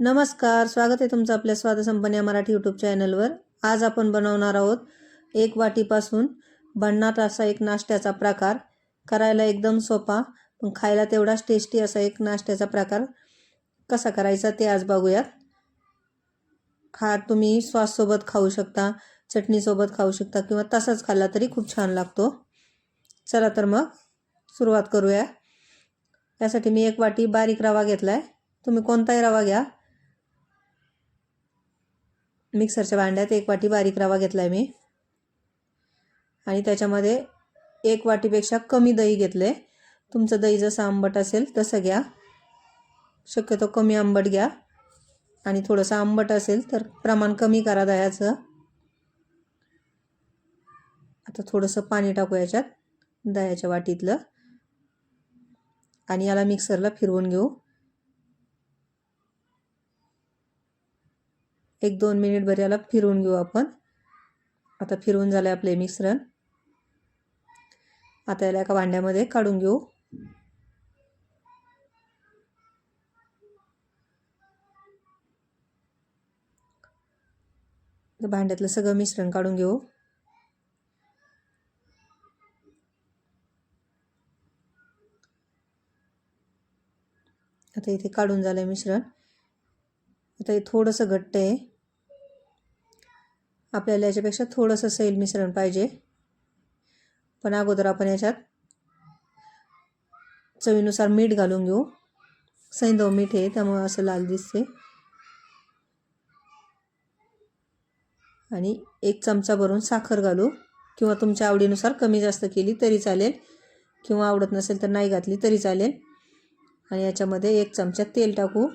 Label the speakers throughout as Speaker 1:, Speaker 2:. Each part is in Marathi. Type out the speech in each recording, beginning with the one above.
Speaker 1: नमस्कार स्वागत आहे तुमचं आपल्या स्वादसंपन्न या मराठी यूट्यूब चॅनलवर आज आपण बनवणार आहोत एक वाटीपासून बनणार असा एक नाश्त्याचा प्रकार. करायला एकदम सोपा पण खायला तेवढाच टेस्टी असा एक नाश्त्याचा प्रकार. कसा करायचा ते आज बघूयात. हा तुम्ही सॉससोबत खाऊ शकता चटणीसोबत खाऊ शकता किंवा तसाच खाल्ला तरी खूप छान लागतो. चला तर मग सुरुवात करूया. यासाठी मी एक वाटी बारीक रवा घेतला आहे तुम्ही कोणताही रवा घ्या. मिक्सरच्या भांड्यात एक वाटी बारीक रवा घेतला आहे मी. आणि त्याच्यामध्ये एक वाटीपेक्षा कमी दही घेतलं आहे तुमचं दही जसं आंबट असेल तसं घ्या. शक्यतो कमी आंबट घ्या. आणि थोडंसं आंबट असेल तर प्रमाण कमी करा दह्याचं. आता थोडंसं पाणी टाकू याच्यात दह्याच्या वाटीतलं. आणि याला मिक्सरला फिरवून घेऊ. एक दोन मिनिटभर याला फिरवून घेऊ आपण. आता फिरवून झालं आहे आपले मिश्रण आता याला एका भांड्यामध्ये काढून घेऊ. भांड्यातलं सगळं मिश्रण काढून घेऊ. आता इथे काढून झालं आहे मिश्रण आता हे थोडंसं घट्ट आहे. आपल्याला याच्यापेक्षा थोडंसं सैल मिश्रण पाहिजे. पण अगोदर आपण याच्यात चवीनुसार मीठ घालून घेऊ. सैंदव मीठ आहे त्यामुळं असं लाल दिसते. आणि एक चमचा भरून साखर घालू. किंवा तुमच्या आवडीनुसार कमी जास्त केली तरी चालेल. किंवा आवडत नसेल तर नाही घातली तरी चालेल. आणि याच्यामध्ये एक चमचा तेल टाकू.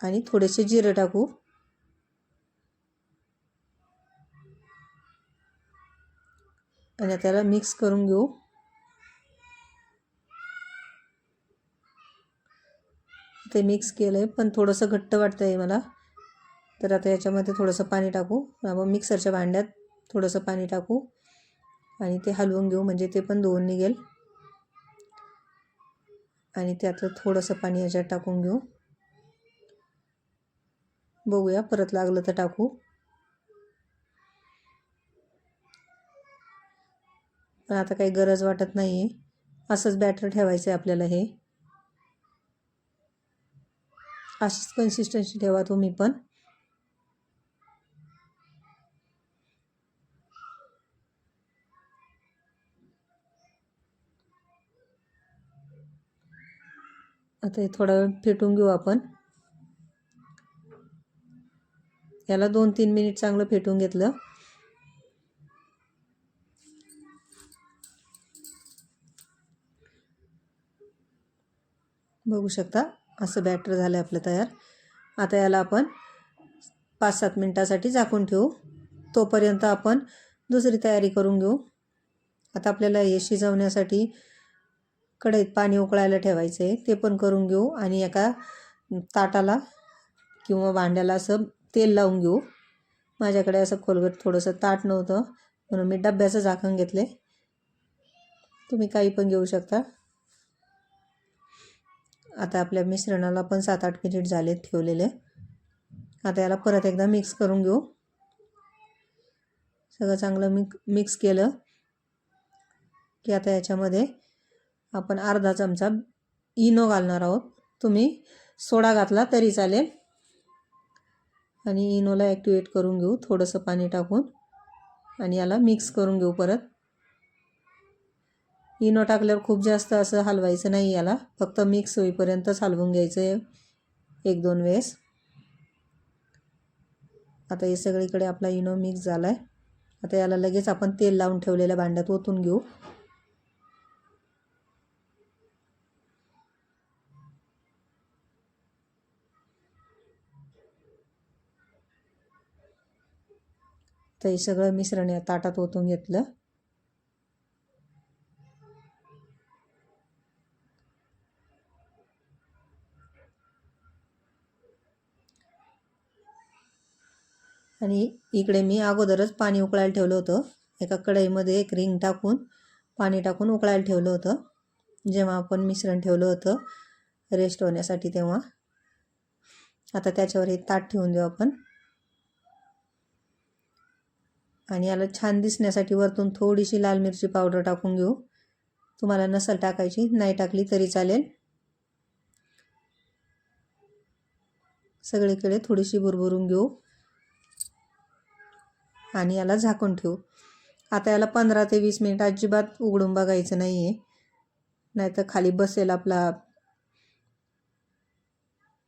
Speaker 1: आणि थोडेसे जिरं टाकू. आणि त्याला मिक्स करून घेऊ. ते मिक्स केलं आहे पण थोडंसं घट्ट वाटतं आहे मला. तर आता याच्यामध्ये थोडंसं पाणी टाकू. आपण मिक्सरच्या भांड्यात थोडंसं पाणी टाकू. आणि ते हलवून घेऊ म्हणजे ते पण दोन निघेल. आणि त्यातलं थोडंसं पाणी याच्यात टाकून घेऊ. बघूया परत लागलं तर टाकू. पण आता काही गरज वाटत नाही आहे असंच बॅटर ठेवायचं आहे आपल्याला हे. अशीच कन्सिस्टन्सी ठेवा तुम्ही पण. आता हे थोडा वेळ फेटून घेऊ आपण. याला दोन तीन मिनिट चांगलं फेटून घेतलं. बघू शकता असं बॅटर झालं आहे आपलं तयार. आता याला आपण पाच सात मिनटासाठी झाकून ठेवू. तोपर्यंत आपण दुसरी तयारी करून घेऊ. आता आपल्याला हे शिजवण्यासाठी कढईत पाणी उकळायला ठेवायचं आहे ते पण करून घेऊ आणि एका ताटाला किंवा भांड्याला असं तेल लावून घेऊ. माझ्याकडे असं खोलगट थोडंसं ताट नव्हतं म्हणून मी डब्याचं झाकण घेतले. तुम्ही काही पण घेऊ शकता. आता आपल्या मिश्रणाला पण सात आठ मिनिट झाले ठेवलेले. आता याला परत एकदा मिक्स करून घेऊ. सगळं चांगलं मिक मिक्स केलं की आता याच्यामध्ये आपण अर्धा चमचा इनो घालणार आहोत. तुम्ही सोडा घातला तरी चालेल. आणि इनोला ॲक्टिवेट करून घेऊ थोडंसं पाणी टाकून. आणि याला मिक्स करून घेऊ परत. इनो टाकल्यावर खूप जास्त असं हलवायचं नाही याला. फक्त मिक्स होईपर्यंतच हलवून घ्यायचं आहे. एक दोन वेळेस. आता हे सगळीकडे आपला इनो मिक्स झाला आहे आता याला लगेच आपण तेल लावून ठेवलेल्या भांड्यात ओतून घेऊ. तर हे सगळं मिश्रण या ताटात ओतून घेतलं. आणि इकडे मी अगोदरच पाणी उकळायला ठेवलं होतं. एका कढईमध्ये एक रिंग टाकून पाणी टाकून उकळायला ठेवलं होतं. जेव्हा आपण मिश्रण ठेवलं होतं रेस्ट होण्यासाठी तेव्हा. आता त्याच्यावर हे ताट ठेवून देऊ आपण. आणि याला छान दिसण्यासाठी वरतून थोडीशी लाल मिरची पावडर टाकून घेऊ. तुम्हाला नसल टाकायची नाही टाकली तरी चालेल. सगळीकडे थोडीशी भुरभुरून घेऊ. आणि याला झाकून ठेवू. आता याला पंधरा ते वीस मिनिट अजिबात उघडून बघायचं नाही आहे नाहीतर खाली बसेल आपला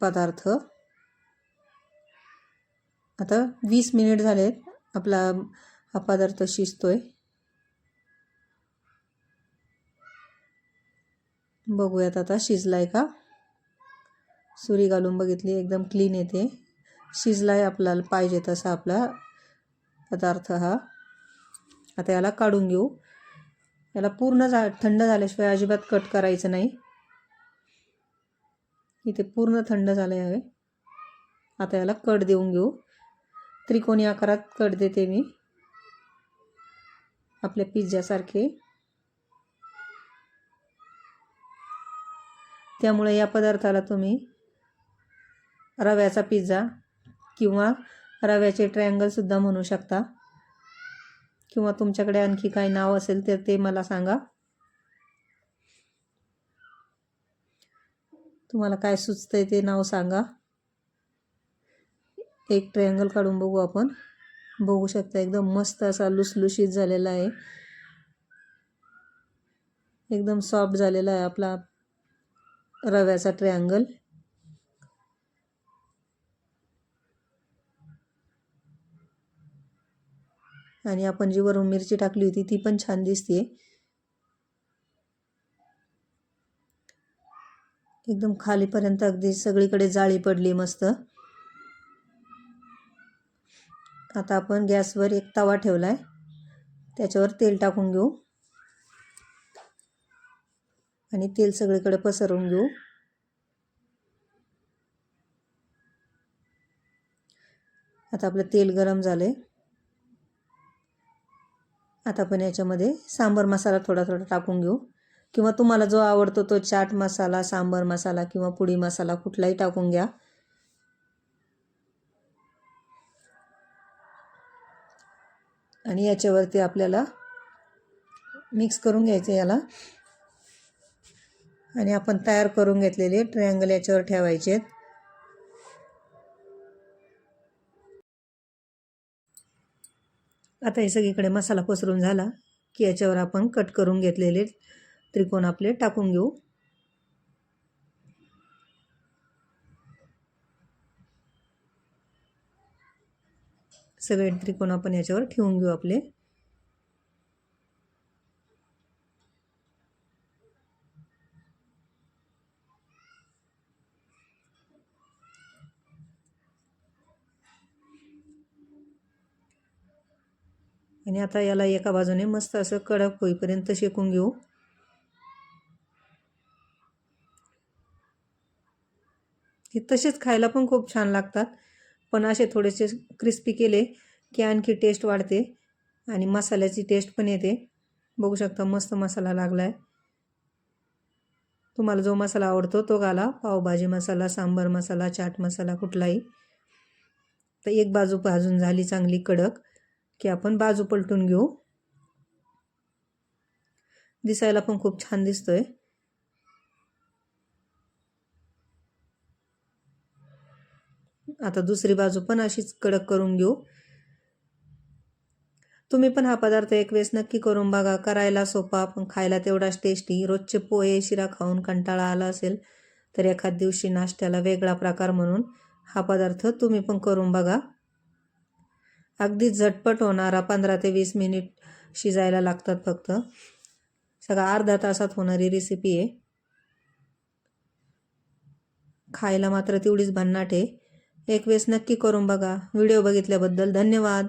Speaker 1: पदार्थ. आता वीस मिनिट झालेत. आपला हा पदार्थ शिजतोय. बघूयात आता शिजलाय का? सुरी घालून बघितली एकदम क्लीन येते. शिजलाय आपल्याला पाहिजे तसा आपला पदार्थ हा. आता याला काढून घेऊ. याला पूर्ण जा थंड झाल्याशिवाय अजिबात कट करायचं नाही. इथे पूर्ण थंड झाले आहे आता याला कट देऊन घेऊ. त्रिकोणी आकारात कट देते मी. आपल्या पिझ्झासारखे त्यामुळे या पदार्थाला तुम्ही रव्याचा पिझ्झा किंवा रव्याचे ट्रायंगलसुद्धा म्हणू शकता. किंवा तुमच्याकडे आणखी काही नाव असेल तर ते मला सांगा. तुम्हाला काय सुचतंय ते नाव सांगा. एक ट्रायंगल काढून बघू आपण. बघू शकता एकदम मस्त असा लुसलुशीत झालेला आहे. एकदम सॉफ्ट झालेला आहे आपला रव्याचा ट्रायंगल आणि आपण जी वरून मिरची टाकली होती ती पण छान दिसते एकदम खालीपर्यंत अगदी सगळीकडे जाळी पडली मस्त. आता आपण गॅसवर एक तवा ठेवला आहे त्याच्यावर तेल टाकून घेऊ. आणि तेल सगळीकडे पसरवून घेऊ. आता आपलं तेल गरम झालं आहे आता आपण याच्यामध्ये सांबर मसाला थोडा थोडा टाकून घेऊ. किंवा तुम्हाला जो आवडतो तो चाट मसाला सांबर मसाला किंवा पुडी मसाला कुठलाही टाकून घ्या. आणि याच्यावरती आपल्याला मिक्स करून घ्यायचं याला. आणि आपण तयार करून घेतलेले ट्रायंगल याच्यावर ठेवायचे आहेत. आता हे सगळीकडे मसाला पसरून झाला की याच्यावर आपण कट करून घेतलेले त्रिकोण आपले टाकून घेऊ. सगळे त्रिकोण आपण याच्यावर ठेवून घेऊ आपले. आणि आता याला एका बाजूने मस्त असं कडक होईपर्यंत शेकून घेऊ. हे तसेच खायला पण खूप छान लागतात. पण असे थोडेसे क्रिस्पी केले की आणखी टेस्ट वाढते आणि मसाल्याची टेस्ट पण येते. बघू शकता मस्त मसाला लागला आहे तुम्हाला जो मसाला आवडतो तो घाला. पावभाजी मसाला सांबर मसाला चाट मसाला कुठलाही. तर एक बाजू भाजून झाली चांगली कडक की आपण बाजू पलटून घेऊ. दिसायला पण खूप छान दिसतोय. आता दुसरी बाजू पण अशीच कडक करून घेऊ. तुम्ही पण हा पदार्थ एक वेळेस नक्की करून बघा. करायला सोपा पण खायला तेवढाच टेस्टी रोजचे पोहे शिरा खाऊन कंटाळा आला असेल तर एखाद दिवशी नाश्त्याला वेगळा प्रकार म्हणून हा पदार्थ तुम्ही पण करून बघा. अगदी झटपट होणारा पंधरा ते वीस मिनिट शिजायला लागतात फक्त. सगळा अर्धा तासात होणारी रेसिपी आहे. खायला मात्र तेवढीच भन्नाट आहे. एक वेळेस नक्की करून बघा. व्हिडिओ बघितल्याबद्दल धन्यवाद.